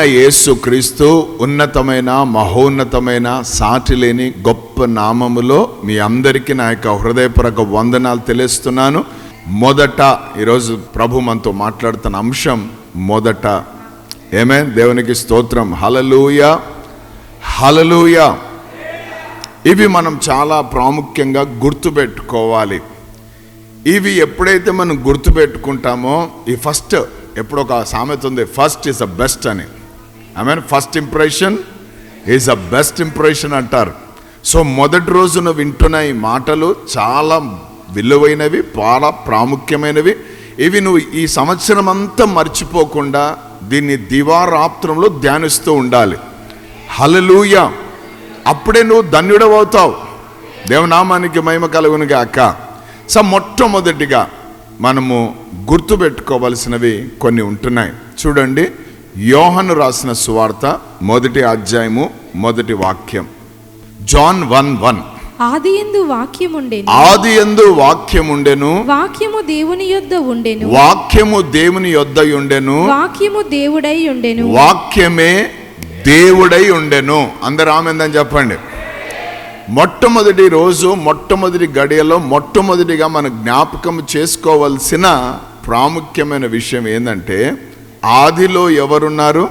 అయిన యేసు క్రీస్తు ఉన్నతమైన మహోన్నతమైన సాటి లేని గొప్ప నామములో మీ అందరికీ నా యొక్క హృదయపూర్వక వందనాలు తెలుస్తున్నాను మొదట ఈరోజు ప్రభు మనతో మాట్లాడుతున్న అంశం మొదట. ఏమే దేవునికి స్తోత్రం. హలలుయ హలలుయ ఇవి మనం చాలా ప్రాముఖ్యంగా గుర్తుపెట్టుకోవాలి. ఇవి ఎప్పుడైతే మనం గుర్తుపెట్టుకుంటామో ఈ ఫస్ట్ ఎప్పుడు ఒక సామెత ఉంది ఫస్ట్ ఇస్ అ బెస్ట్ అని. I mean first impression is a best impression అంటారు. సో మొదటి రోజున వింటున్న ఈ మాటలు చాలా విలువైనవి చాలా ప్రాముఖ్యమైనవి. ఇవి నువ్వు ఈ సంవత్సరం అంతా మర్చిపోకుండా దీన్ని దివారాత్రంలో ధ్యానిస్తూ ఉండాలి. హలలూయ అప్పుడే నువ్వు ధన్యుడవవుతావు. దేవనామానికి మహిమ కలుగును గాక సో మొట్టమొదటిగా మనము గుర్తుపెట్టుకోవలసినవి కొన్ని ఉంటున్నాయి. చూడండి. యోహను రాసిన సువార్త మొదటి అధ్యాయము మొదటి వాక్యం. John one one. ఆది ఎందు వాక్యముండెను. ఆది ఎందు వాక్యముండెను. వాక్యము దేవుని యొద్ద ఉండెను. వాక్యము దేవుని యొద్ద ఉండెను వాక్యము దేవుడై ఉండెను వాక్యమే దేవుడై ఉండెను. అందరు ఆమెందని చెప్పండి. మొట్టమొదటి రోజు మొట్టమొదటి గడియలో మొట్టమొదటిగా మన జ్ఞాపకం చేసుకోవలసిన ప్రాముఖ్యమైన విషయం ఏంటంటే ఆదిలో ఎవరున్నారు?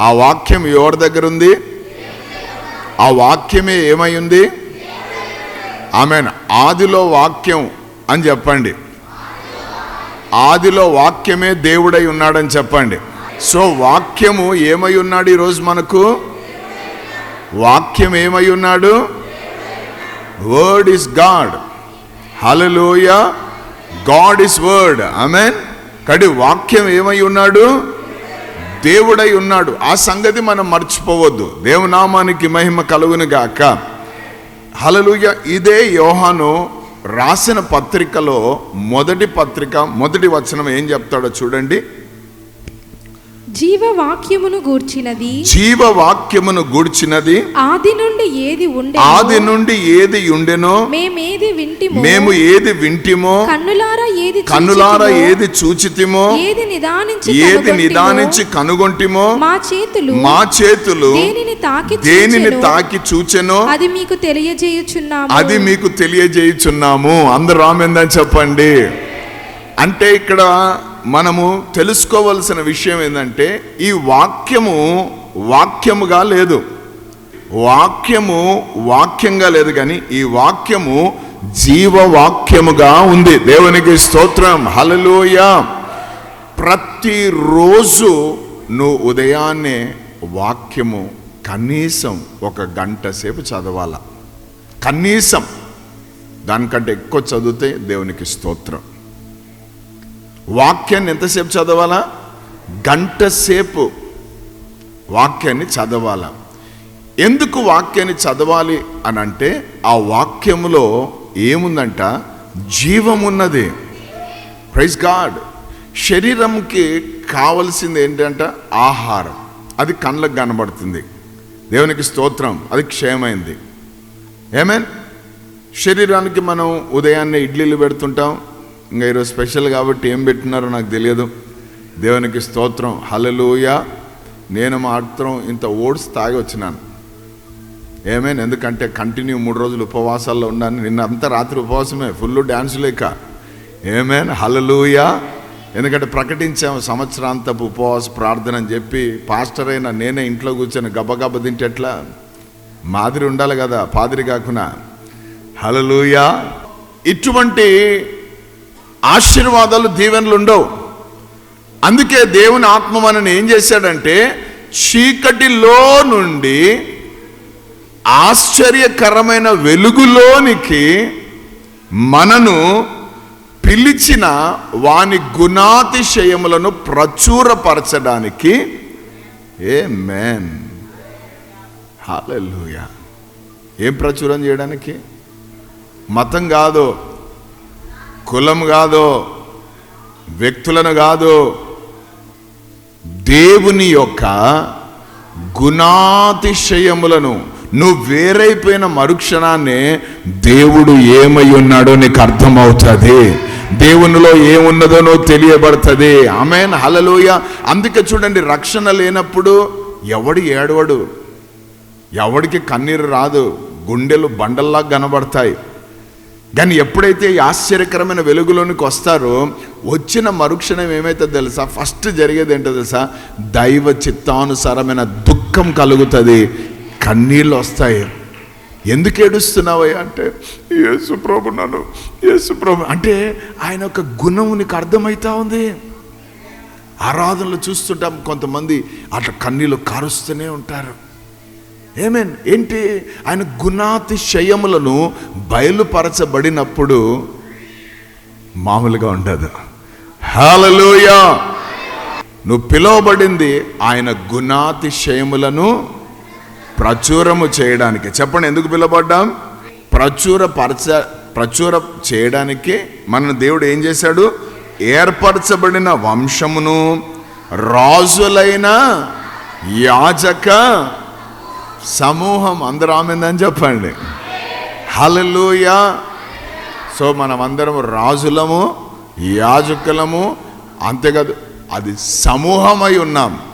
ఆ వాక్యం ఎవరి దగ్గర ఉంది ఆ వాక్యమే ఏమై ఉంది? ఆమె ఆదిలో వాక్యం అని చెప్పండి. ఆదిలో వాక్యమే దేవుడై ఉన్నాడని చెప్పండి. సో వాక్యము ఏమై ఉన్నాడు ఈరోజు మనకు? వాక్యం ఏమై ఉన్నాడు? Word is God hallelujah God is word amen కడి వాక్యం ఏమై ఉన్నాడు? దేవుడై ఉన్నాడు. ఆ సంగతి మనం మర్చిపోవద్దు. దేవునామానికి మహిమ కలుగును గాక. హలలుయ ఇదే యోహాను రాసిన పత్రికలో మొదటి పత్రిక మొదటి వచనం ఏం చెప్తాడో చూడండి. జీవ వాక్యమును గూర్చినది. జీవ వాక్యమును గూర్చినది. ఆది నుండి ఏది ఉండే ఆది నుండి ఏది ఉండెనో మేమేది వింటిమో మేము ఏది వింటిమో కన్నులారా ఏది కన్నులారా ఏది చూచితిమో ఏది నిదానించి ఏది నిదానించి కనుగొంటిమో మా చేతులు మా చేతులు దేనిని తాకి దేనిని తాకి చూచెనో అది మీకు తెలియజేయుచున్నాము. అది మీకు తెలియజేయుచున్నాము. అందరు రామెందని చెప్పండి. అంటే ఇక్కడ మనము తెలుసుకోవలసిన విషయం ఏంటంటే ఈ వాక్యము వాక్యముగా లేదు. వాక్యము వాక్యంగా లేదు కానీ ఈ వాక్యము జీవవాక్యముగా ఉంది. దేవునికి స్తోత్రం. హలలోయ ప్రతిరోజు నువ్వు ఉదయాన్నే వాక్యము కనీసం ఒక గంట సేపు చదవాల? కనీసం. దానికంటే ఎక్కువ చదివితే దేవునికి స్తోత్రం. వాక్యాన్ని ఎంతసేపు చదవాలా? గంట సేపు వాక్యాన్ని చదవాలా? ఎందుకు వాక్యాన్ని చదవాలి అని అంటే ఆ వాక్యములో ఏముందంట? జీవమున్నది. ప్రైజ్ గాడ్ శరీరంకి కావలసింది ఏంటంట? ఆహారం. అది కళ్ళకు కనబడుతుంది. దేవునికి స్తోత్రం. అది క్షేమైంది ఏమేన్ శరీరానికి మనం ఉదయాన్నే ఇడ్లీలు పెడుతుంటాం. ఇంకా ఈరోజు స్పెషల్ కాబట్టి ఏం పెట్టినారో నాకు తెలియదు. దేవునికి స్తోత్రం. హలలుయ నేను మాత్రం ఇంత ఓట్స్ తాగి వచ్చినాను. ఏమేన్ ఎందుకంటే కంటిన్యూ మూడు రోజులు ఉపవాసాల్లో ఉన్నాను. నిన్న అంతా రాత్రి ఉపవాసమే. ఫుల్ డ్యాన్స్ లేక ఏమేన్ హలలుయ ఎందుకంటే ప్రకటించాము సంవత్సరాంతపు ఉపవాస ప్రార్థన అని చెప్పి పాస్టర్ అయిన నేనే ఇంట్లో కూర్చొని గబగబ తింటే ఎట్లా? మాదిరి ఉండాలి కదా పాదిరి కాకుండా హలలుయ ఇటువంటి ఆశీర్వాదాలు దీవెనలు ఉండవు అందుకే దేవుని ఆత్మ మనని ఏం చేశాడంటే చీకటిలో నుండి ఆశ్చర్యకరమైన వెలుగులోనికి మనను పిలిచిన వాని గుణాతిశయములను ప్రచురపరచడానికి ఏ మేన్ హాలూయా ఏం ప్రచురం చేయడానికి? మతం కాదు. కులం కాదు వ్యక్తులను కాదు దేవుని యొక్క గుణాతిశయములను నువ్వు వేరైపోయిన మరుక్షణాన్నే దేవుడు ఏమై ఉన్నాడో నీకు అర్థమవుతుంది. దేవునిలో ఏమున్నదో నువ్వు తెలియబడుతుంది. ఆమెన్ హలలోయ అందుకే చూడండి రక్షణ లేనప్పుడు ఎవడు ఏడవడు? ఎవడికి కన్నీరు రాదు. గుండెలు బండల్లా కనబడతాయి. కానీ ఎప్పుడైతే ఈ ఆశ్చర్యకరమైన వెలుగులోనికి వస్తారో వచ్చిన మరుక్షణం ఏమైతే తెలుసా? ఫస్ట్ జరిగేది ఏంటో తెలుసా? దైవ చిత్తానుసారమైన దుఃఖం కలుగుతుంది. కన్నీళ్ళు వస్తాయి. ఎందుకు ఏడుస్తున్నావయ్యా అంటే యేసు ప్రభు నన్ను యేసు ప్రభు అంటే ఆయన యొక్క గుణం నీకు అర్థమవుతా ఉంది. ఆరాధనలు చూస్తుంటాం కొంతమంది అట్లా కన్నీళ్ళు కారుస్తూనే ఉంటారు. ఏమేన్ ఏంటి? ఆయన గుణాతిశయములను బయలుపరచబడినప్పుడు మామూలుగా ఉండదు. హాలలోయ నువ్వు పిలువబడింది ఆయన గుణాతిశయములను ప్రచురము చేయడానికి. చెప్పండి ఎందుకు పిలువబడ్డాం? ప్రచురపరచ ప్రచుర చేయడానికి మన దేవుడు ఏం చేశాడు? ఏర్పరచబడిన వంశమును రాజులైన యాజక సమూహం అందరూ ఆమెందని చెప్పండి. హలలుయ సో మనమందరం రాజులము యాజకులము అంతేకాదు అది సమూహమై ఉన్నాం.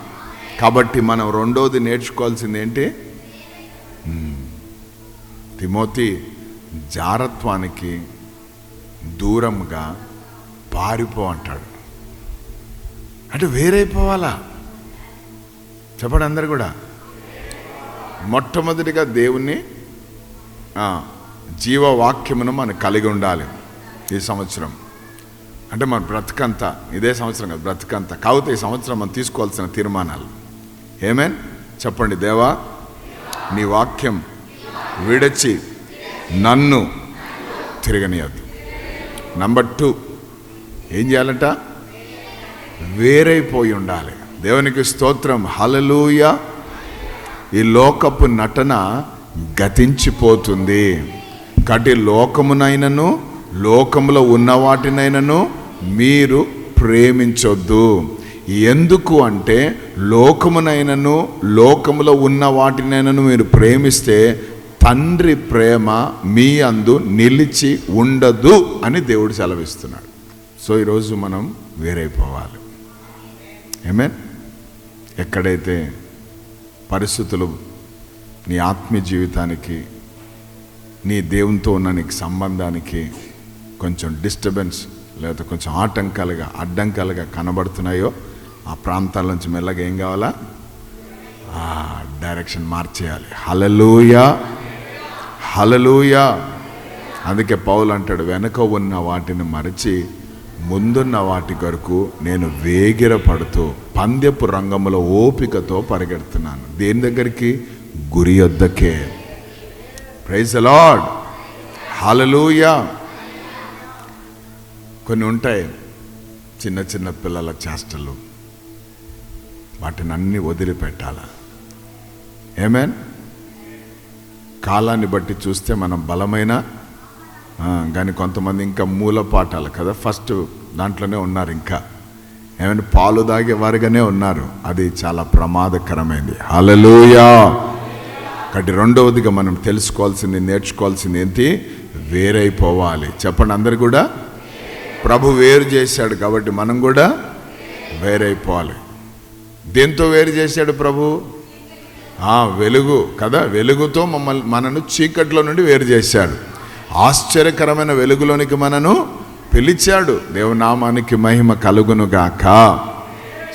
కాబట్టి మనం రెండోది నేర్చుకోవాల్సింది ఏంటి? తిమోతి జారత్వానికి దూరంగా పారిపో అంటాడు. అంటే వేరైపోవాలా? చెప్పండి అందరు కూడా. మొట్టమొదటిగా దేవుణ్ణి జీవవాక్యమును మనం కలిగి ఉండాలి ఈ సంవత్సరం. అంటే మన బ్రతకంతా ఇదే సంవత్సరం కదా బ్రతకంతా. కాకపోతే ఈ సంవత్సరం మనం తీసుకోవాల్సిన తీర్మానాలు. ఏమేన్ చెప్పండి దేవా నీ వాక్యం విడచి నన్ను తిరగనియద్దు. నంబర్ టూ ఏం చేయాలంట? వేరైపోయి ఉండాలి. దేవునికి స్తోత్రం. హలలుయా ఈ లోకపు నటన గతించిపోతుంది. కాబట్టి లోకమునైనను లోకములో ఉన్న వాటినైనను మీరు ప్రేమించొద్దు. ఎందుకు అంటే లోకమునైనను లోకములో ఉన్న వాటినైనను మీరు ప్రేమిస్తే తండ్రి ప్రేమ మీ అందు నిలిచి ఉండదు అని దేవుడు సెలవిస్తున్నాడు. సో ఈరోజు మనం వేరైపోవాలి. ఏమే ఎక్కడైతే పరిస్థితులు నీ ఆత్మీయ జీవితానికి నీ దేవునితో ఉన్న నీకు సంబంధానికి కొంచెం డిస్టర్బెన్స్ లేదా కొంచెం ఆటంకాలుగా అడ్డంకాలుగా కనబడుతున్నాయో ఆ ప్రాంతాల నుంచి మెల్లగా ఏం కావాలా? ఆ డైరెక్షన్ మార్చేయాలి. హలలుయా హలలుయా అందుకే పౌలు అంటాడు వెనక ఉన్న వాటిని మరచి ముందున్న వాటి కొరకు నేను వేగిరపడుతూ పందెపు రంగంలో ఓపికతో పరిగెడుతున్నాను. దేని దగ్గరికి? గురి వద్దకే ప్రైజ్ అలాడ్ హలలుయా కొన్ని ఉంటాయి చిన్న చిన్న పిల్లల చేష్టలు. వాటిని అన్నీ వదిలిపెట్టాల? ఏమేన్ కాలాన్ని బట్టి చూస్తే మనం బలమైన కానీ కొంతమంది ఇంకా మూల పాఠాలు కదా. ఫస్ట్ దాంట్లోనే ఉన్నారు ఇంకా. ఏమైనా పాలు తాగేవారుగానే ఉన్నారు. అది చాలా ప్రమాదకరమైంది. హలలుయా కాబట్టి రెండవదిగా మనం తెలుసుకోవాల్సింది నేర్చుకోవాల్సింది ఏంటి? వేరైపోవాలి. చెప్పండి అందరు కూడా. ప్రభు వేరు చేశాడు కాబట్టి మనం కూడా వేరైపోవాలి. దేంతో వేరు చేశాడు ప్రభు? ఆ వెలుగు కదా. వెలుగుతో మమ్మల్ని మనను చీకట్లో నుండి వేరు చేశాడు. ఆశ్చర్యకరమైన వెలుగులోనికి మనను పిలిచాడు. దేవునామానికి మహిమ కలుగును గాక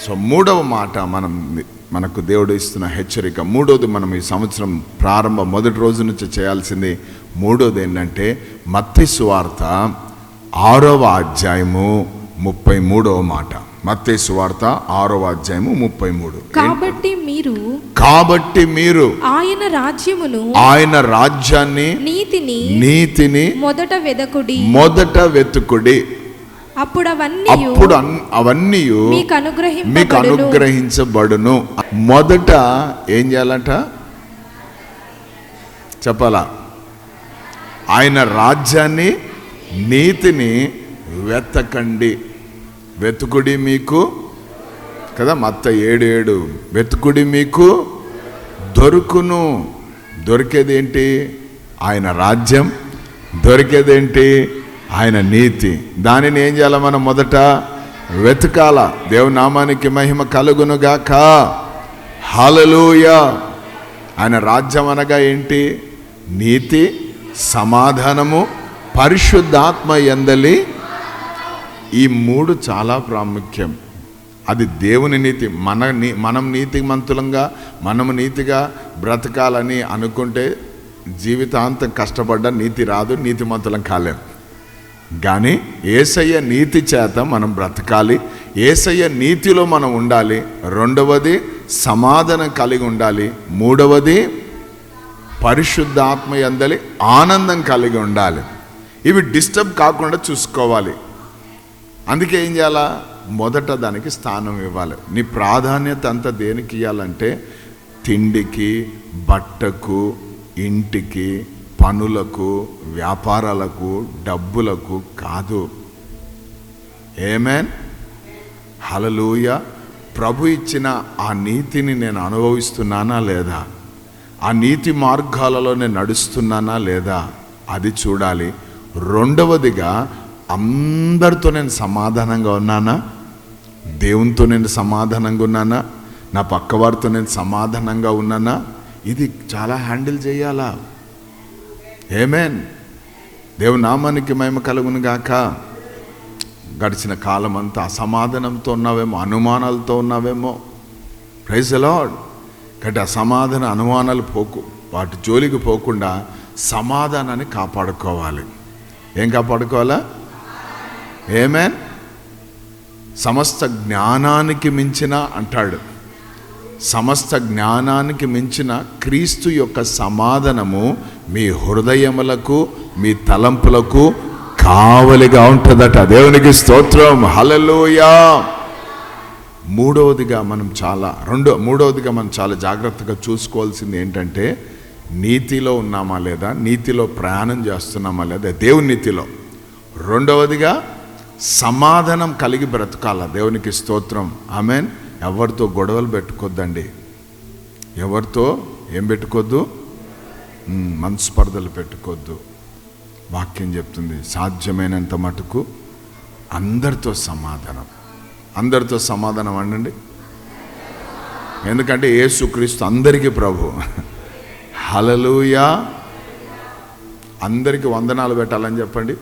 సో మూడవ మాట మనం మనకు దేవుడు ఇస్తున్న హెచ్చరిక. మూడోది మనం ఈ సంవత్సరం ప్రారంభ మొదటి రోజు నుంచి చేయాల్సింది మూడోది ఏంటంటే మత్తి సువార్త ఆరవ అధ్యాయము ముప్పై మూడవ మాట. మత్తి సువార్త ఆరవ అధ్యాయము ముప్పై మూడు. కాబట్టి మీరు కాబట్టి మీరు ఆయన రాజ్యమును ఆయన రాజ్యాన్ని నీతిని నీతిని మొదట వెదకుడి. మొదట వెతుకుడి. అప్పుడు అవన్నీ అప్పుడు అవన్నీ మీకు మీకు అనుగ్రహింపబడును. అనుగ్రహించబడును. మొదట ఏం చేయాలంట? చెప్పాలా? ఆయన రాజ్యాన్ని నీతిని వెతకండి. వెతుకుడి మీకు కదా మత్త ఏడు ఏడు. వెతుకుడి మీకు దొరుకును. దొరికేదేంటి? ఆయన రాజ్యం. దొరికేదేంటి? ఆయన నీతి. దానిని ఏం చేయాలి మనం మొదట? వెతకాల. దేవుని నామానికి మహిమ కలుగునుగాక హలలోయ ఆయన రాజ్యం అనగా ఏంటి? నీతి సమాధానము పరిశుద్ధాత్మ ఎందలి ఈ మూడు చాలా ప్రాముఖ్యం. అది దేవుని నీతి మన నీ మనం నీతిమంతులంగా మనము నీతిగా బ్రతకాలని అనుకుంటే జీవితాంతం కష్టపడ్డ నీతి రాదు నీతిమంతులం కాలేం. కానీ ఏసయ్య నీతి చేత మనం బ్రతకాలి ఏసయ్య నీతిలో మనం ఉండాలి రెండవది సమాధానం కలిగి ఉండాలి మూడవది పరిశుద్ధాత్మ ఎందలి ఆనందం కలిగి ఉండాలి. ఇవి డిస్టర్బ్ కాకుండా చూసుకోవాలి. అందుకే ఏం చేయాలా? మొదట దానికి స్థానం ఇవ్వాలి. నీ ప్రాధాన్యత అంతా దేనికి ఇవ్వాలంటే తిండికి బట్టకు ఇంటికి పనులకు వ్యాపారాలకు డబ్బులకు కాదు. ఏమేన్ హలలుయ ప్రభు ఇచ్చిన ఆ నీతిని నేను అనుభవిస్తున్నానా లేదా? ఆ నీతి మార్గాలలో నేను నడుస్తున్నానా లేదా? అది చూడాలి. రెండవదిగా అందరితో నేను సమాధానంగా ఉన్నానా? దేవునితో నేను సమాధానంగా ఉన్నానా? నా పక్కవారితో నేను సమాధానంగా ఉన్నానా? ఇది చాలా హ్యాండిల్ చేయాలా? ఏమేన్ దేవు నామానికి మహిమ కలుగును గాక. గడిచిన కాలం అంతా అసమాధానంతో ఉన్నావేమో అనుమానాలతో ఉన్నావేమో. ప్రైజ్ అలాడ్ కాబట్టి అసమాధాన అనుమానాలు పోకు వాటి జోలికి పోకుండా సమాధానాన్ని కాపాడుకోవాలి. ఏం కాపాడుకోవాలా? ఏమేన్ సమస్త జ్ఞానానికి మించిన అంటాడు. సమస్త జ్ఞానానికి మించిన క్రీస్తు యొక్క సమాధానము మీ హృదయములకు మీ తలంపులకు కావలిగా ఉంటుందట. దేవునికి స్తోత్రం. హలలోయా మూడవదిగా మనం చాలా రెండో మూడవదిగా మనం చాలా జాగ్రత్తగా చూసుకోవాల్సింది ఏంటంటే నీతిలో ఉన్నామా లేదా? నీతిలో ప్రయాణం చేస్తున్నామా లేదా? దేవుని నీతిలో. రెండవదిగా సమాధానం కలిగి బ్రతకాల దేవునికి స్తోత్రం. ఆమెన్. ఎవరితో గొడవలు పెట్టుకోద్దండి. ఎవరితో ఏం పెట్టుకోద్దు? మనస్పర్ధలు పెట్టుకోద్దు. వాక్యం చెప్తుంది సాధ్యమైనంత మటుకు అందరితో సమాధానం. అందరితో సమాధానం అండండి. ఎందుకంటే యేసుక్రీస్తు అందరికీ ప్రభు. హలలుయా అందరికీ వందనాలు పెట్టాలని చెప్పండి.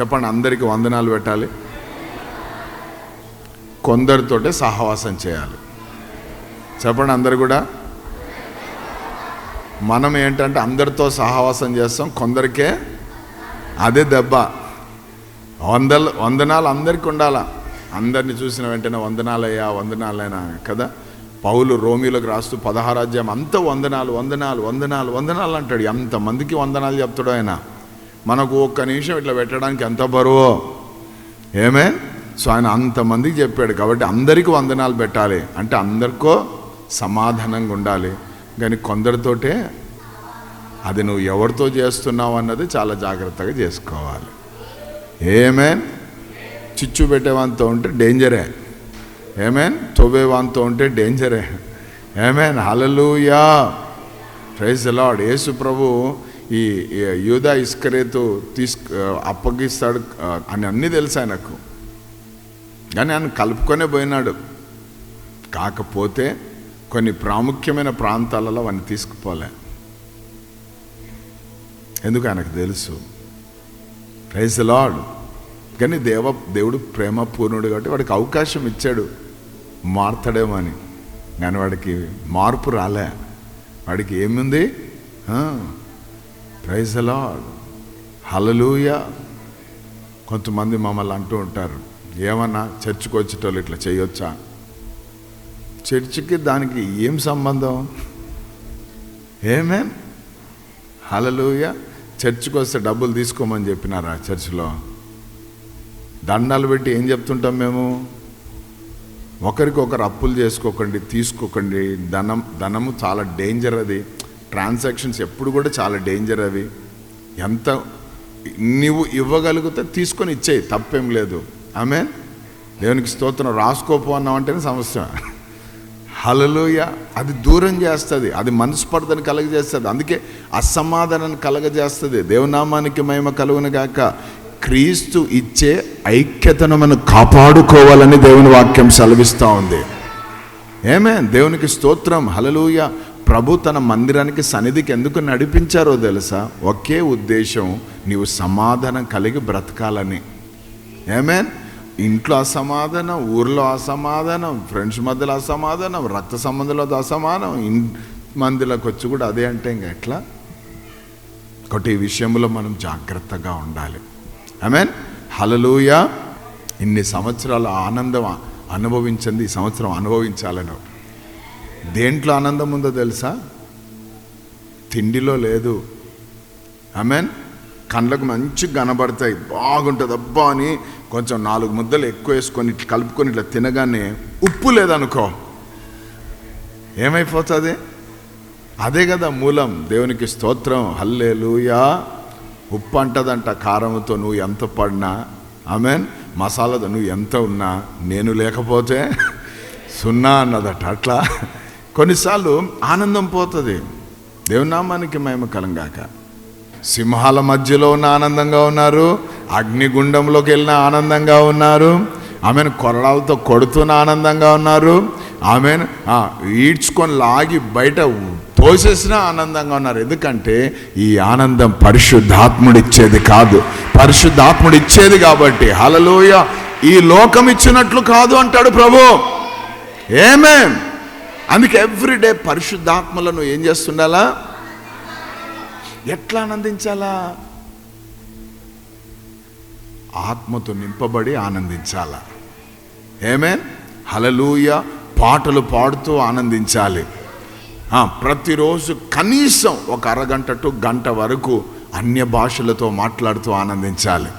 చెప్పండి అందరికీ వందనాలు పెట్టాలి. కొందరితోటే సహవాసం చేయాలి. చెప్పండి అందరు కూడా. మనం ఏంటంటే అందరితో సహవాసం చేస్తాం కొందరికే అదే దెబ్బ. వందలు వందనాలు అందరికీ ఉండాలా? అందరిని చూసిన వెంటనే వందనాలయ్యా వందనాలైనా కదా? పౌలు రోమిలోకి రాస్తూ పదహారాధ్యాయం అంత వందనాలు వందనాలు వందనాలు వందనాలు అంటాడు. ఎంతమందికి వందనాలు చెప్తాడు ఆయన? మనకు ఒక్క నిమిషం ఇట్లా పెట్టడానికి ఎంత బరువో? ఏమే? సో ఆయన అంతమందికి చెప్పాడు కాబట్టి అందరికీ వందనాలు పెట్టాలి. అంటే అందరికో సమాధానంగా ఉండాలి. కానీ కొందరితోటే అది నువ్వు ఎవరితో చేస్తున్నావు అన్నది చాలా జాగ్రత్తగా చేసుకోవాలి. ఏమేన్ చిచ్చు పెట్టేవాంతో ఉంటే డేంజరే. ఏమేన్ తొవ్వేవాంతో ఉంటే డేంజరే. ఏమేన్ హలలుయా ప్రైజ్ లాడ్ యేసు ప్రభు ఈ యూదా ఇస్కరేతు తీసుకు అప్పగిస్తాడు అని అన్నీ తెలుసు ఆయనకు. కానీ ఆయన కలుపుకొనే పోయినాడు. కాకపోతే కొన్ని ప్రాముఖ్యమైన ప్రాంతాలలో వాడిని తీసుకుపోలే. ఎందుకు ఆయనకు తెలుసు? ప్రైజ్ లాడ్ కానీ దేవ దేవుడు ప్రేమ పూర్ణుడు కాబట్టి వాడికి అవకాశం ఇచ్చాడు. మారుతాడేమో అని. కానీ వాడికి మార్పు రాలే. వాడికి ఏముంది? ప్రైజ్ లాడ్ హలలుయ కొంతమంది మమ్మల్ని అంటూ ఉంటారు ఏమన్నా చర్చికి వచ్చేటోళ్ళు ఇట్లా చేయొచ్చా? చర్చికి దానికి ఏం సంబంధం? ఏమేం హలలుయ చర్చికి వస్తే డబ్బులు తీసుకోమని చెప్పినారా చర్చిలో? దండాలు పెట్టి ఏం చెప్తుంటాం మేము? ఒకరికొకరు అప్పులు చేసుకోకండి తీసుకోకండి. ధనం ధనము చాలా డేంజర్ అది. ట్రాన్సాక్షన్స్ ఎప్పుడు కూడా చాలా డేంజర్ అవి. ఎంత నువ్వు ఇవ్వగలిగితే తీసుకొని ఇచ్చేయి తప్పేం లేదు. ఆమె దేవునికి స్తోత్రం. రాసుకోపు అన్నామంటేనే సమస్య. హలలోయ అది దూరం చేస్తుంది. అది మనస్పర్ధను కలగజేస్తుంది. అందుకే అసమాధానాన్ని కలగజేస్తుంది. దేవునామానికి మహిమ కలుగును గాక. క్రీస్తు ఇచ్చే ఐక్యతను మనం కాపాడుకోవాలని దేవుని వాక్యం సెలవిస్తూ ఉంది. ఏమే దేవునికి స్తోత్రం. హలలుయ ప్రభు తన మందిరానికి సన్నిధికి ఎందుకు నడిపించారో తెలుసా? ఒకే ఉద్దేశం నీవు సమాధానం కలిగి బ్రతకాలని. ఏమేన్ ఇంట్లో అసమాధానం ఊర్లో అసమాధానం ఫ్రెండ్స్ మధ్యలో అసమాధానం రక్త సంబంధంలో అసమానం ఇన్ మందిలోకి వచ్చి కూడా అదే అంటే ఇంకా ఎట్లా? ఒకటి ఈ విషయంలో మనం జాగ్రత్తగా ఉండాలి. ఐమీన్ హలలుయ ఇన్ని సంవత్సరాల ఆనందం అనుభవించింది ఈ సంవత్సరం అనుభవించాలని. దేంట్లో ఆనందం ఉందో తెలుసా? తిండిలో లేదు. మీన్ కళ్ళకు మంచి కనబడతాయి బాగుంటుంది. అబ్బా అని కొంచెం నాలుగు ముద్దలు ఎక్కువ వేసుకొని ఇట్లా కలుపుకొని ఇట్లా తినగానే ఉప్పు లేదనుకో. ఏమైపోతుంది? అదే కదా మూలం. దేవునికి స్తోత్రం. హల్లేలుయా. ఉప్పు అంటదంట కారంతో నువ్వు ఎంత పడినా. ఆమెన్? మసాలాతో నువ్వు ఎంత ఉన్నా నేను లేకపోతే సున్నా అన్నదట. అట్లా. కొన్నిసార్లు ఆనందం పోతుంది. దేవునామానికి మేము కలంగాక. సింహాల మధ్యలో ఉన్న ఆనందంగా ఉన్నారు. అగ్నిగుండంలోకి వెళ్ళిన ఆనందంగా ఉన్నారు. ఆమెను కొరడాలతో కొడుతున్న ఆనందంగా ఉన్నారు. ఆమెను ఈడ్చుకొని లాగి బయట తోసేసిన ఆనందంగా ఉన్నారు. ఎందుకంటే ఈ ఆనందం పరిశుద్ధాత్ముడిచ్చేది కాదు. పరిశుద్ధాత్ముడు ఇచ్చేది కాబట్టి. హలలోయ ఈ లోకం ఇచ్చినట్లు కాదు అంటాడు ప్రభు. ఏమేం అందుకే ఎవ్రీడే పరిశుద్ధాత్మలను ఏం చేస్తుండాలా? ఎట్లా ఆనందించాలా? ఆత్మతో నింపబడి ఆనందించాలా. ఏమేన్ హలలూయ పాటలు పాడుతూ ఆనందించాలి. ప్రతిరోజు కనీసం ఒక అరగంట టు గంట వరకు అన్య భాషలతో మాట్లాడుతూ ఆనందించాలి.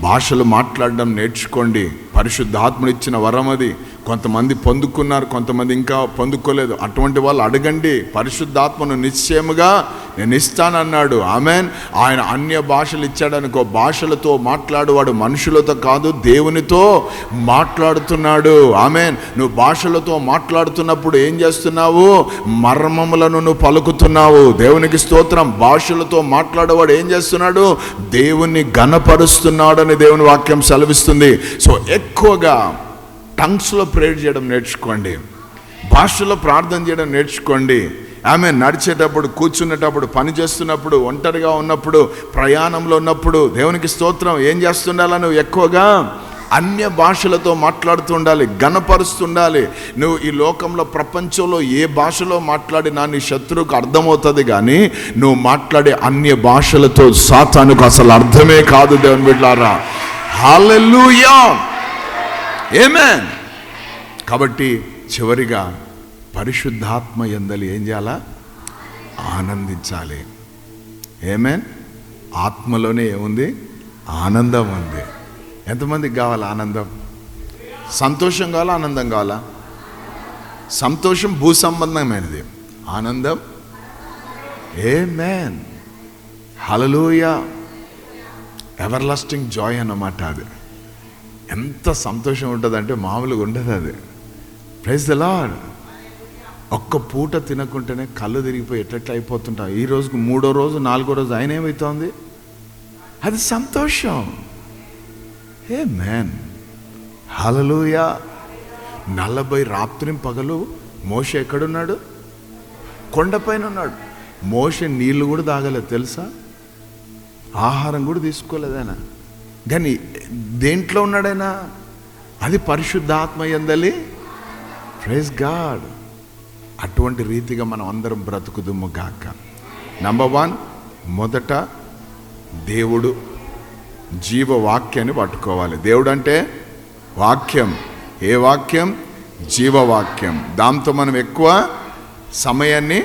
భాషలు మాట్లాడడం నేర్చుకోండి. పరిశుద్ధాత్మనిచ్చిన వరం అది కొంతమంది పొందుకున్నారు కొంతమంది ఇంకా పొందుకోలేదు. అటువంటి వాళ్ళు అడగండి పరిశుద్ధాత్మను నిశ్చయముగా నేను ఇస్తానన్నాడు. ఆమెన్. ఆయన అన్య భాషలు ఇచ్చాడనుకో భాషలతో మాట్లాడువాడు మనుషులతో కాదు దేవునితో మాట్లాడుతున్నాడు. ఆమెన్. నువ్వు భాషలతో మాట్లాడుతున్నప్పుడు ఏం చేస్తున్నావు? మర్మములను నువ్వు పలుకుతున్నావు. దేవునికి స్తోత్రం. భాషలతో మాట్లాడేవాడు ఏం చేస్తున్నాడు? దేవుణ్ణి గణపరుస్తున్నాడని దేవుని వాక్యం సెలవిస్తుంది. సో ఎక్కువగా టంగ్స్లో ప్రేయర్ చేయడం నేర్చుకోండి. భాషలో ప్రార్థన చేయడం నేర్చుకోండి. ఆమె నడిచేటప్పుడు కూర్చునేటప్పుడు పని చేస్తున్నప్పుడు ఒంటరిగా ఉన్నప్పుడు ప్రయాణంలో ఉన్నప్పుడు దేవునికి స్తోత్రం ఏం చేస్తుండాలా నువ్వు ఎక్కువగా? అన్య భాషలతో మాట్లాడుతూ ఉండాలి గణపరుస్తుండాలి నువ్వు ఈ లోకంలో ప్రపంచంలో ఏ భాషలో మాట్లాడినా నీ శత్రువుకు అర్థమవుతుంది కానీ నువ్వు మాట్లాడే అన్య భాషలతో సాతానుకు అసలు అర్థమే కాదు దేవుని బిడ్డారా హాలెల్లుయా ఏమేన్ కాబట్టి చివరిగా పరిశుద్ధాత్మ ఎందలి ఏం చేయాలా? ఆనందించాలి. ఏమేన్ ఆత్మలోనే ఏముంది? ఆనందం ఉంది. ఎంతమందికి కావాలి ఆనందం? సంతోషం కావాలా ఆనందం కావాలా? సంతోషం భూ సంబంధమైనది ఆనందం? ఏ మ్యాన్ హలలోయ ఎవర్ లాస్టింగ్ జాయ్ అన్నమాట అది. ఎంత సంతోషం ఉంటుందంటే మామూలుగా ఉండదు అది. ప్రైజ్ ద లాడ్ ఒక్క పూట తినకుంటేనే కళ్ళు తిరిగిపోయి ఎట్లెట్లా అయిపోతుంటాం ఈ రోజుకు మూడో రోజు నాలుగో రోజు ఆయన ఏమవుతోంది అది సంతోషం. ఏ మ్యాన్ హలలుయా నలభై రాత్రి పగలు మోష ఎక్కడున్నాడు? కొండపైన ఉన్నాడు మోష నీళ్ళు కూడా తాగలేదు తెలుసా? ఆహారం కూడా తీసుకోలేదైనా కానీ దేంట్లో ఉన్నాడైనా? అది పరిశుద్ధాత్మ ఎందలి ప్రైజ్ గాడ్ అటువంటి రీతిగా మనం అందరం బ్రతుకుదుము గాక. నంబర్ వన్ మొదట దేవుడు జీవవాక్యాన్ని పట్టుకోవాలి. దేవుడు అంటే వాక్యం. ఏ వాక్యం? జీవవాక్యం. దాంతో మనం ఎక్కువ సమయాన్ని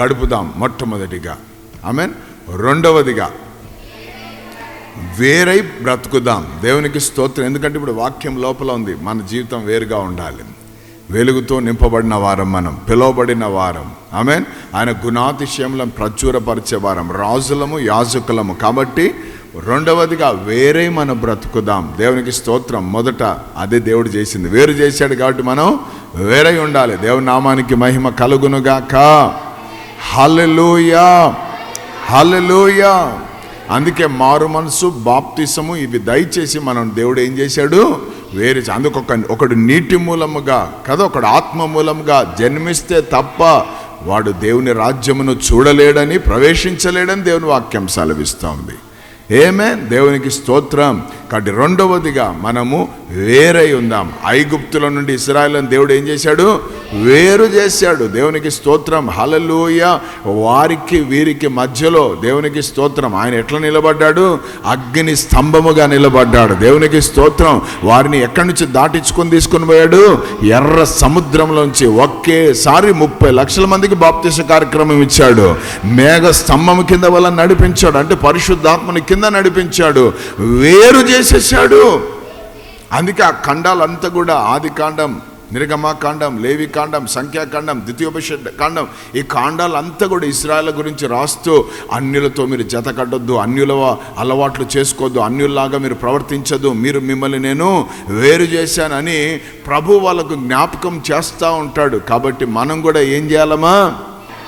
గడుపుదాం మొట్టమొదటిగా. ఐ మీన్ రెండవదిగా వేరై బ్రతుకుదాం. దేవునికి స్తోత్రం. ఎందుకంటే ఇప్పుడు వాక్యం లోపల ఉంది. మన జీవితం వేరుగా ఉండాలి. వెలుగుతో నింపబడిన వారం మనం. పిలువబడిన వారం. ఆమెన్. ఆయన గుణాతిశయములను ప్రచురపరిచే వారం. రాజులము యాజకులము. కాబట్టి రెండవదిగా వేరే మనం బ్రతుకుదాం. దేవునికి స్తోత్రం. మొదట అదే దేవుడు చేసింది. వేరు చేశాడు కాబట్టి మనం వేరే ఉండాలి. దేవుని నామానికి మహిమ కలుగునుగాక. హలలుయా హలలుయా అందుకే మారు మనసు బాప్తిసము ఇవి దయచేసి మనం దేవుడు ఏం చేశాడు? వేరు అందుకొక అందుకు ఒక ఒకడు నీటి మూలముగా కదా ఒకడు ఆత్మ మూలముగా జన్మిస్తే తప్ప వాడు దేవుని రాజ్యమును చూడలేడని ప్రవేశించలేడని దేవుని వాక్యం సెలవిస్తోంది. ఏమే దేవునికి స్తోత్రం. కాబట్టి రెండవదిగా మనము వేరై ఉందాం. ఐగుప్తుల నుండి ఇస్రాయలను దేవుడు ఏం చేశాడు? వేరు చేశాడు. దేవునికి స్తోత్రం. హలలోయ వారికి వీరికి మధ్యలో దేవునికి స్తోత్రం. ఆయన ఎట్లా నిలబడ్డాడు? అగ్ని స్తంభముగా నిలబడ్డాడు. దేవునికి స్తోత్రం. వారిని ఎక్కడి నుంచి దాటించుకొని తీసుకొని పోయాడు? ఎర్ర సముద్రంలోంచి. ఒకేసారి ముప్పై లక్షల మందికి బాప్తిస కార్యక్రమం ఇచ్చాడు. మేఘ స్తంభం కింద వల్ల నడిపించాడు. అంటే పరిశుద్ధాత్మని కింద నడిపించాడు. వేరు చేసేసాడు. అందుకే ఆ ఖండాలంతా కూడా ఆది కాండం నిర్గమాకాండం లేవి కాండం సంఖ్యాకాండం ద్వితీయోపనిష కాండం ఈ కాండాలంతా కూడా ఇస్రాయల్ గురించి రాస్తూ అన్యులతో మీరు జత కట్టొద్దు అన్యుల అలవాట్లు చేసుకోవద్దు అన్యుల్లాగా మీరు ప్రవర్తించదు మీరు మిమ్మల్ని నేను వేరు చేశానని ప్రభు వాళ్ళకు జ్ఞాపకం చేస్తూ ఉంటాడు. కాబట్టి మనం కూడా ఏం చేయాలమా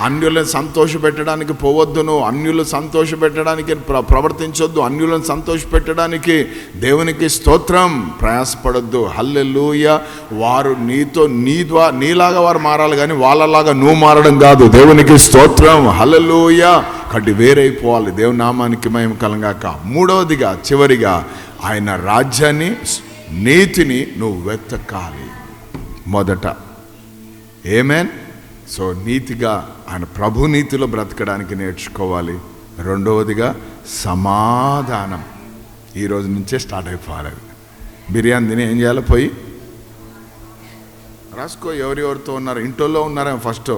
అన్యులను సంతోష పెట్టడానికి పోవద్దును అన్యులు సంతోష పెట్టడానికి ప్ర ప్రవర్తించొద్దు అన్యులను సంతోష పెట్టడానికి దేవునికి స్తోత్రం. ప్రయాసపడద్దు. హల్లెలూయ. వారు నీతో నీ ద్వా నీలాగా వారు మారాలి కానీ వాళ్ళలాగా నువ్వు మారడం కాదు. దేవునికి స్తోత్రం. హల్లెలూయ. కట్టి వేరైపోవాలి. దేవుని నామానికి మేము కలంగాక. మూడవదిగా చివరిగా ఆయన రాజ్యాన్ని నీతిని నువ్వు వెతకాలి. మొదట. ఏమేన్ సో నీతిగా ఆయన ప్రభు నీతిలో బ్రతకడానికి నేర్చుకోవాలి. రెండవదిగా సమాధానం. ఈ రోజు నుంచే స్టార్ట్ అయిపోవాలి బిర్యానీ తిని ఏం చేయాలి? పోయి రాసుకో ఎవరెవరితో ఉన్నారు? ఇంట్లో ఉన్నారేమో ఫస్ట్.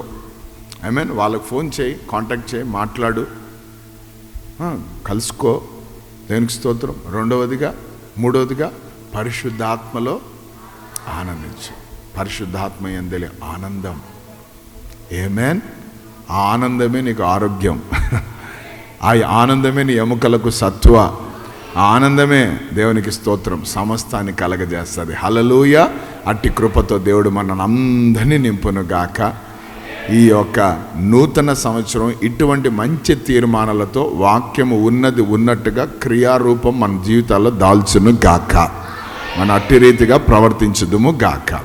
ఐ మీన్ వాళ్ళకి ఫోన్ చేయి కాంటాక్ట్ చేయి మాట్లాడు. కలుసుకో. దేనికి స్తోత్రం. రెండవదిగా మూడవదిగా పరిశుద్ధాత్మలో ఆనందించు. పరిశుద్ధాత్మ ఎందలి ఆనందం. ఏమేన్ ఆ ఆనందమే నీకు ఆరోగ్యం. ఆ ఆనందమే నీ ఎముకలకు సత్వ. ఆ ఆనందమే దేవునికి స్తోత్రం. సమస్తాన్ని కలగజేస్తుంది. హలలుయ అట్టి కృపతో దేవుడు మనల్ని అందరినీ నింపును గాక ఈ యొక్క నూతన సంవత్సరం ఇటువంటి మంచి తీర్మానాలతో వాక్యము ఉన్నది ఉన్నట్టుగా క్రియారూపం మన జీవితాల్లో దాల్చును గాక మన అట్టి రీతిగా ప్రవర్తించుదుము గాక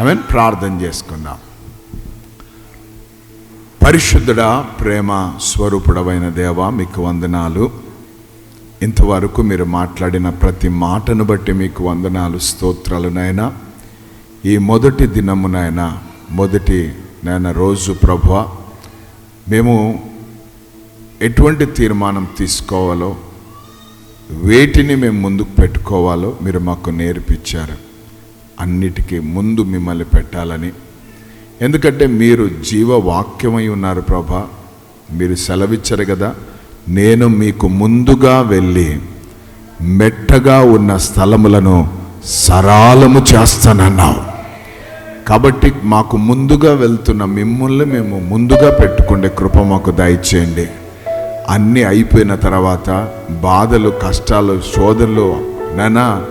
ఐ మీన్ ప్రార్థన చేసుకుందాం. పరిశుద్ధుడా ప్రేమ స్వరూపుడవైన దేవ మీకు వందనాలు. ఇంతవరకు మీరు మాట్లాడిన ప్రతి మాటను బట్టి మీకు వందనాలు స్తోత్రాలునైనా ఈ మొదటి దినమునైనా మొదటి నాయన రోజు ప్రభు మేము ఎటువంటి తీర్మానం తీసుకోవాలో వేటిని మేము ముందుకు పెట్టుకోవాలో మీరు మాకు నేర్పించారు. అన్నిటికీ ముందు మిమ్మల్ని పెట్టాలని ఎందుకంటే మీరు జీవవాక్యమై ఉన్నారు ప్రభా. మీరు సెలవిచ్చారు కదా. నేను మీకు ముందుగా వెళ్ళి మెట్టగా ఉన్న స్థలములను సరాలము చేస్తానన్నావు. కాబట్టి మాకు ముందుగా వెళ్తున్న మిమ్మల్ని మేము ముందుగా పెట్టుకునే కృప మాకు దయచేయండి. అన్నీ అయిపోయిన తర్వాత బాధలు కష్టాలు శోధనలు నానా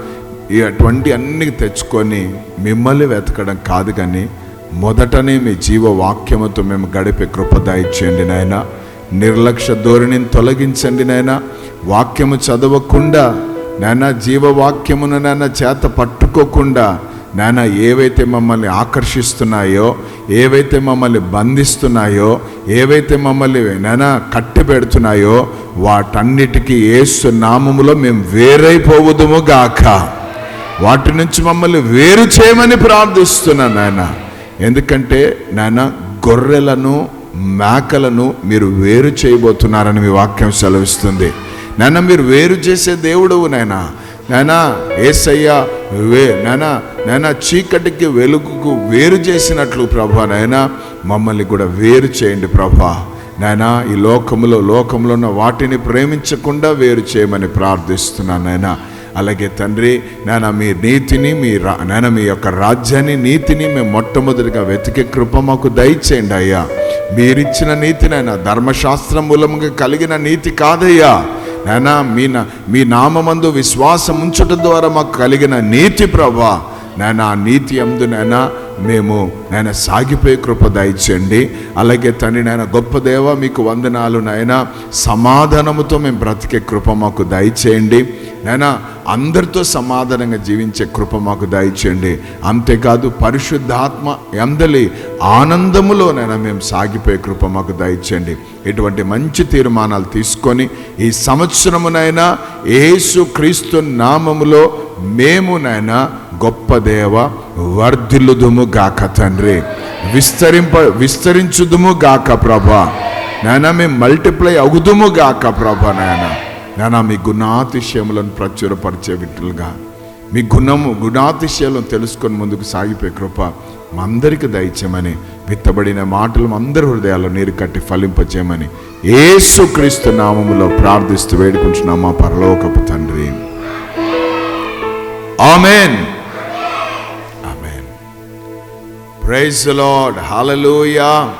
ఇటువంటి అటువంటి అన్ని తెచ్చుకొని మిమ్మల్ని వెతకడం కాదు కానీ మొదటనే మీ జీవ వాక్యముతో మేము గడిపే కృపదాయిచ్చేయండి నాయన. నిర్లక్ష్య ధోరణిని తొలగించండి నాయన. వాక్యము చదవకుండా నాయన జీవవాక్యమును నాయన చేత పట్టుకోకుండా నాయన ఏవైతే మమ్మల్ని ఆకర్షిస్తున్నాయో ఏవైతే మమ్మల్ని బంధిస్తున్నాయో ఏవైతే మమ్మల్ని నాయన కట్టి పెడుతున్నాయో వాటన్నిటికీ ఏసు నామములో మేము వేరైపోవదుము గాక. వాటి నుంచి మమ్మల్ని వేరు చేయమని ప్రార్థిస్తున్నాను నాయనా. ఎందుకంటే నాయన గొర్రెలను మేకలను మీరు వేరు చేయబోతున్నారని మీ వాక్యం సెలవిస్తుంది. నాన్న మీరు వేరు చేసే దేవుడవు నాయన. నానా ఏసయ్య వే నానా నానా చీకటికి వెలుగుకు వేరు చేసినట్లు ప్రభా నాయనా మమ్మల్ని కూడా వేరు చేయండి ప్రభా. నాయనా ఈ లోకములో లోకంలో ఉన్న వాటిని ప్రేమించకుండా వేరు చేయమని ప్రార్థిస్తున్నాను నాయనా. అలాగే తండ్రి నాయన మీ నీతిని మీ రా నాయన మీ యొక్క రాజ్యాన్ని నీతిని మేము మొట్టమొదటిగా వెతికే కృప మాకు దయచేయండి అయ్యా. మీరిచ్చిన నీతినైనా ధర్మశాస్త్రం మూలంగా కలిగిన నీతి కాదయ్యా. నాయనా మీ నా మీ నామందు విశ్వాసం ఉంచటం ద్వారా మాకు కలిగిన నీతి ప్రభా. నాయన ఆ నీతి అందు నాయన మేము నాయన సాగిపోయే కృప దయచేయండి. అలాగే తండ్రి నాయన గొప్ప దేవ మీకు వందనాలు నాయన. సమాధానముతో మేము బ్రతికే కృప మాకు దయచేయండి. నైనా అందరితో సమాధానంగా జీవించే కృప మాకు దయచేయండి. అంతేకాదు పరిశుద్ధాత్మ ఎందలి ఆనందములోనైనా మేము సాగిపోయే కృప మాకు దయచేయండి. ఇటువంటి మంచి తీర్మానాలు తీసుకొని ఈ సంవత్సరమునైనా యేసు క్రీస్తు నామములో మేమునైనా గొప్ప దేవ వర్ధిల్లుదుము గాక తండ్రి. విస్తరింప విస్తరించుదుము గాక ప్రభా. నాయన మేము మల్టిప్లై అగుదుము గాక ప్రభా నాయనా. నాయన మీ గుణాతిశయములను ప్రచురపరిచే విట్టులుగా మీ గుణము గుణాతిశయాలను తెలుసుకొని ముందుకు సాగిపోయే కృప మా అందరికి దయచేయమని విత్తబడిన మాటలు అందరి హృదయాల్లో నీరు కట్టి ఫలింపచేయమని ఏసుక్రీస్తు నామములో ప్రార్థిస్తూ వేడుకుంటున్నాం మా పరలోకపు తండ్రి. Amen. Amen. Praise Lord. Hallelujah.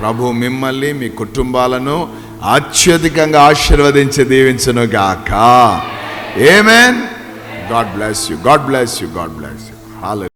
ప్రభు మిమ్మల్ని మీ కుటుంబాలను అత్యధికంగా ఆశీర్వదించి దీవించను గాక. Amen God bless you God bless you God bless you